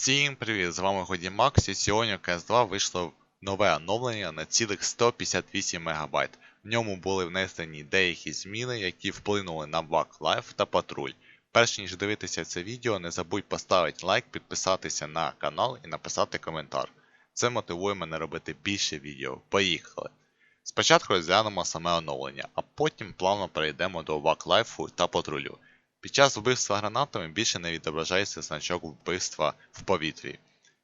Всім привіт! З вами Годі Макс і сьогодні в CS2 вийшло нове оновлення на цілих 158 МБ. В ньому були внесені деякі зміни, які вплинули на Black Life та патруль. Перш ніж дивитися це відео, не забудь поставити лайк, підписатися на канал і написати коментар. Це мотивує мене робити більше відео. Поїхали! Спочатку розглянемо саме оновлення, а потім плавно перейдемо до Ваклайфу та патрулю. Під час вбивства гранатами більше не відображається значок вбивства в повітрі.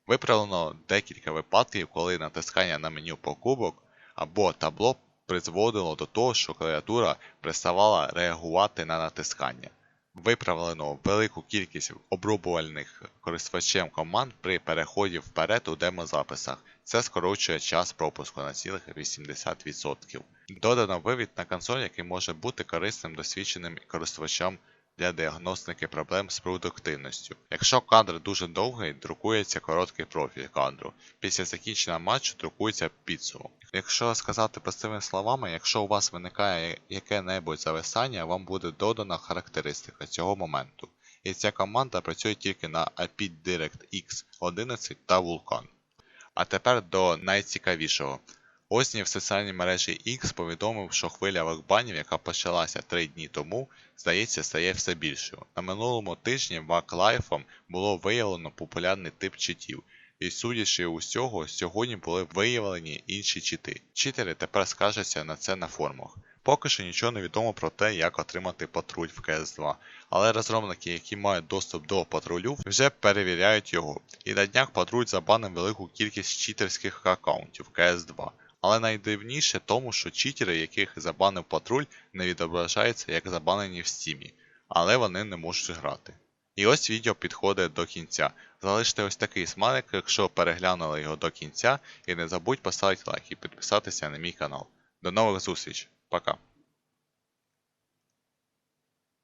Виправлено декілька випадків, коли натискання на меню покупок або табло призводило до того, що клавіатура переставала реагувати на натискання. Виправлено велику кількість обрубувальних користувачем команд при переході вперед у демозаписах. Це скорочує час пропуску на цілих 80%. Додано вивід на консоль, який може бути корисним досвідченим користувачам для діагностики проблем з продуктивністю. Якщо кадр дуже довгий, друкується короткий профіль кадру. Після закінчення матчу друкується підсумок. Якщо сказати простими словами, якщо у вас виникає яке-небудь зависання, вам буде додана характеристика цього моменту. І ця команда працює тільки на IP DirectX 11 та Vulkan. А тепер до найцікавішого. Озні в соціальній мережі X повідомив, що хвиля вакбанів, яка почалася 3 дні тому, здається, стає все більшою. На минулому тижні ваклайфом було виявлено популярний тип читів, і судячи усього, сьогодні були виявлені інші чити. Читери тепер скаржаться на це на форумах. Поки що нічого не відомо про те, як отримати патруль в CS2, але розробники, які мають доступ до патрулю, вже перевіряють його. І на днях патруль забанив велику кількість читерських аккаунтів CS2. Але найдивніше тому, що читери, яких забанив патруль, не відображаються як забанені в стімі, але вони не можуть грати. І ось відео підходить до кінця. Залиште ось такий смайлик, якщо переглянули його до кінця, і не забудь поставити лайк і підписатися на мій канал. До нових зустріч, пока!